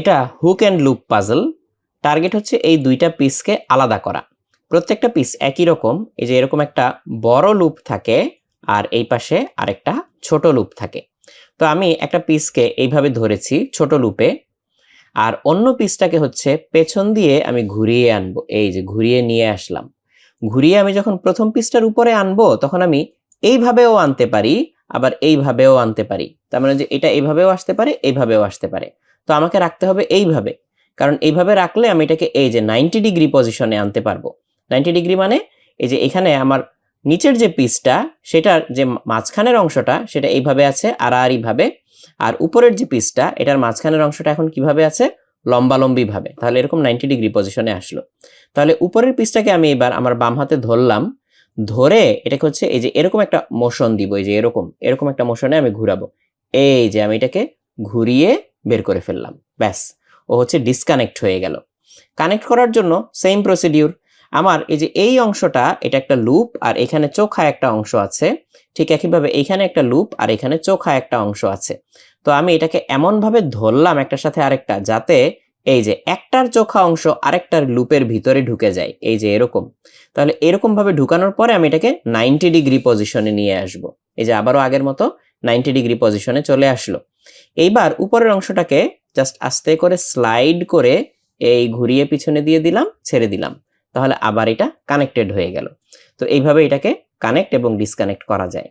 এটা hook and loop puzzle target হচ্ছে এই দুইটা পিসকে আলাদা করা। প্রত্যেকটা পিস একই রকম, এই যে এরকম একটা বড় লুপ থাকে আর এই পাশে আরেকটা ছোট লুপ থাকে। তো আমি একটা পিসকে এইভাবে ধরেছি ছোট লুপে আর অন্য পিসটাকে হচ্ছে পেছন দিয়ে আমি ঘুরিয়ে আনব, এই যে ঘুরিয়ে নিয়ে আসলাম। ঘুরিয়ে আমি যখন প্রথম পিসটার উপরে আনব, তখন আমি এইভাবেও আনতে পারি আবার এইভাবেও আনতে পারি। তার মানে যে এটা এইভাবেও আসতে পারে, এইভাবেও আসতে পারে। তো আমাকে রাখতে হবে এইভাবে। কারণ এইভাবে রাখলে আমি এটাকে এই যে নাইনটি ডিগ্রি পজিশনে আনতে পারব। নাইনটি ডিগ্রি মানে এই যে এখানে আমার নিচের যে পিসটা সেটার যে মাঝখানের অংশটা, সেটা এইভাবে আছে আড়াআড়ি ভাবে আর উপরের যে পিসটা এটার মাঝখানের অংশটা এখন কীভাবে আছে? লম্বালম্বি ভাবে তাহলে এরকম নাইনটি ডিগ্রি পজিশনে আসলো। তাহলে উপরের পিসটাকে আমি এবার আমার বাম হাতে ধরলাম। ধরে এটাকে হচ্ছে এই যে এরকম একটা মোশন দিব, এই যে এরকম এরকম একটা মোশনে আমি ঘুরাবো। এই যে আমি এটাকে ঘুরিয়ে বের করে ফেললাম, ব্যাস। ও হচ্ছে ডিসকানেক্ট হয়ে গেল। কানেক্ট করার জন্য সেম প্রসিডিউর আমার এই যে এই অংশটা, এটা একটা লুপ আর এখানে চোখা একটা অংশ আছে। ঠিক একইভাবে এখানে একটা লুপ আর এখানে চোখা একটা অংশ আছে। তো আমি এটাকে এমনভাবে ধরলাম একটার সাথে আরেকটা, যাতে এই যে একটার চোখা অংশ আরেকটার লুপের ভিতরে ঢুকে যায়, এই যে এরকম। তাহলে এরকম ভাবে ঢুকানোর পরে আমি এটাকে নাইনটি ডিগ্রি পজিশনে নিয়ে আসব। এই যে আবারও আগের মতো নাইনটি ডিগ্রি পজিশনে চলে আসলো। এইবার উপরের অংশটাকে জাস্ট আস্তে করে স্লাইড করে এই ঘুরিয়ে পিছনে দিয়ে দিলাম, ছেড়ে দিলাম। তাহলে আবার এটা কানেক্টেড হয়ে গেল। তো এইভাবে এটাকে কানেক্ট এবং ডিসকানেক্ট করা যায়।